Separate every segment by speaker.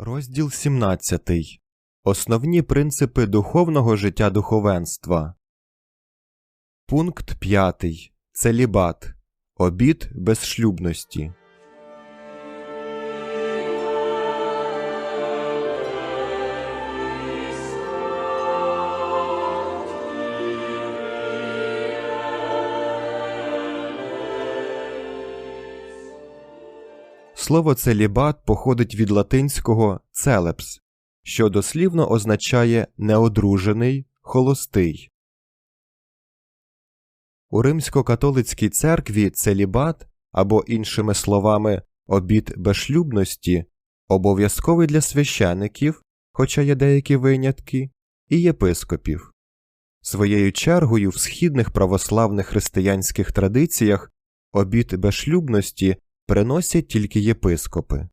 Speaker 1: Розділ 17. Основні принципи духовного життя духовенства. Пункт 5. Целібат. Обід безшлюбності. Слово целібат походить від латинського целепс, що дослівно означає неодружений, холостий. У римсько-католицькій церкві целібат або іншими словами обід безшлюбності обов'язковий для священиків, хоча є деякі винятки, і єпископів. Своєю чергою в східних православних християнських традиціях обід безшлюбності приносять тільки єпископи.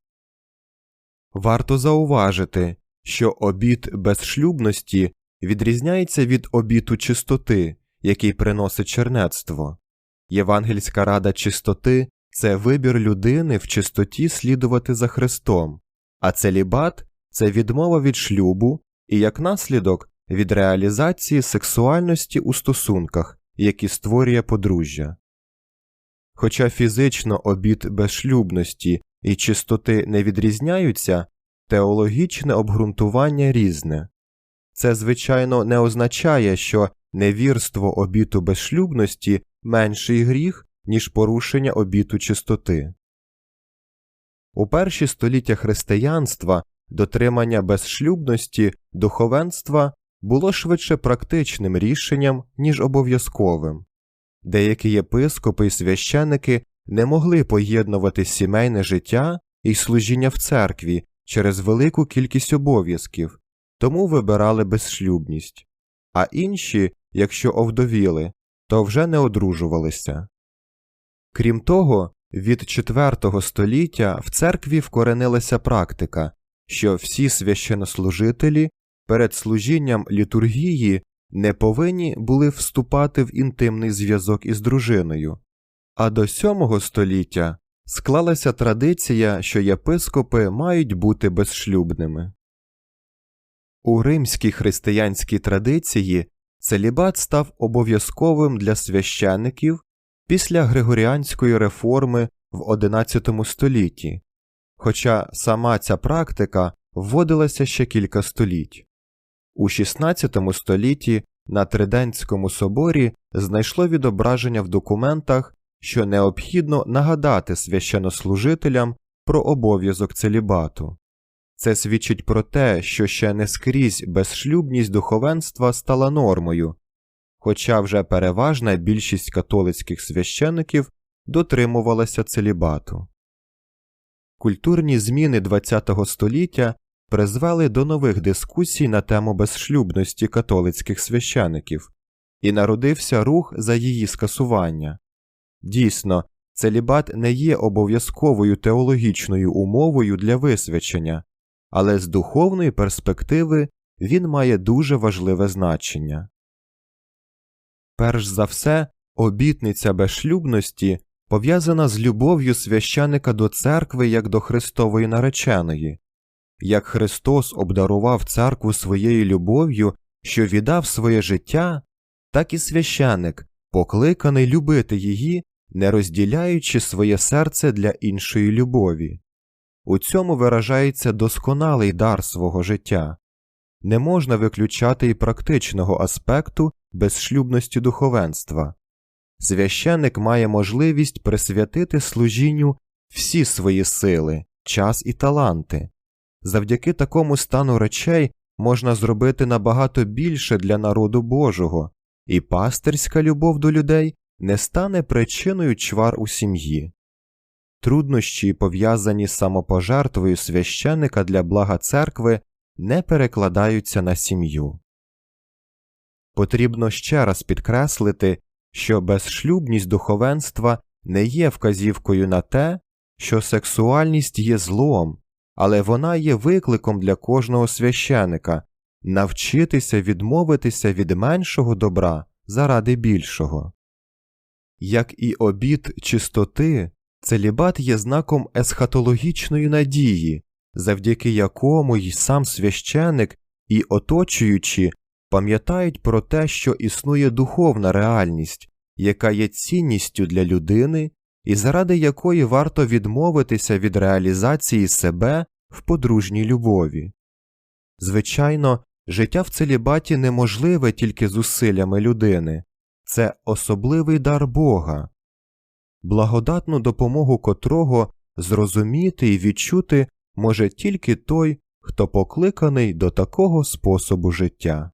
Speaker 1: Варто зауважити, що обід безшлюбності відрізняється від обіту чистоти, який приносить чернецтво. Євангельська рада чистоти це вибір людини в чистоті слідувати за Христом, а целібат це відмова від шлюбу і, як наслідок, від реалізації сексуальності у стосунках, які створює подружжя. Хоча фізично обід безшлюбності і чистоти не відрізняються, теологічне обґрунтування різне. Це, звичайно, не означає, що невірство обіту безшлюбності менший гріх, ніж порушення обіту чистоти. У перші століття християнства дотримання безшлюбності духовенства було швидше практичним рішенням, ніж обов'язковим. Деякі єпископи і священики не могли поєднувати сімейне життя і служіння в церкві через велику кількість обов'язків, тому вибирали безшлюбність, а інші, якщо овдовіли, то вже не одружувалися. Крім того, від IV століття в церкві вкоренилася практика, що всі священнослужителі перед служінням літургії не повинні були вступати в інтимний зв'язок із дружиною, а до VII століття склалася традиція, що єпископи мають бути безшлюбними. У римській християнській традиції целібат став обов'язковим для священиків після Григоріанської реформи в XI столітті, хоча сама ця практика вводилася ще кілька століть. У XVI столітті на Триденському соборі знайшло відображення в документах, що необхідно нагадати священнослужителям про обов'язок целібату. Це свідчить про те, що ще не скрізь безшлюбність духовенства стала нормою, хоча вже переважна більшість католицьких священиків дотримувалася целібату. Культурні зміни ХХ століття призвели до нових дискусій на тему безшлюбності католицьких священиків, і народився рух за її скасування. Дійсно, целібат не є обов'язковою теологічною умовою для висвячення, але з духовної перспективи він має дуже важливе значення. Перш за все, обітниця безшлюбності пов'язана з любов'ю священика до церкви як до Христової нареченої, як Христос обдарував церкву своєю любов'ю, що віддав своє життя, так і священик, покликаний любити її, не розділяючи своє серце для іншої любові. У цьому виражається досконалий дар свого життя. Не можна виключати і практичного аспекту безшлюбності духовенства. Священик має можливість присвятити служінню всі свої сили, час і таланти. Завдяки такому стану речей можна зробити набагато більше для народу Божого, і пастирська любов до людей не стане причиною чвар у сім'ї. Труднощі, пов'язані з самопожертвою священика для блага церкви, не перекладаються на сім'ю. Потрібно ще раз підкреслити, що безшлюбність духовенства не є вказівкою на те, що сексуальність є злом, але вона є викликом для кожного священика навчитися відмовитися від меншого добра заради більшого. Як і обід чистоти, целібат є знаком есхатологічної надії, завдяки якому й сам священик і оточуючі пам'ятають про те, що існує духовна реальність, яка є цінністю для людини і заради якої варто відмовитися від реалізації себе в подружній любові. Звичайно, життя в целібаті неможливе тільки зусиллями людини, це особливий дар Бога, благодатну допомогу котрого зрозуміти і відчути може тільки той, хто покликаний до такого способу життя.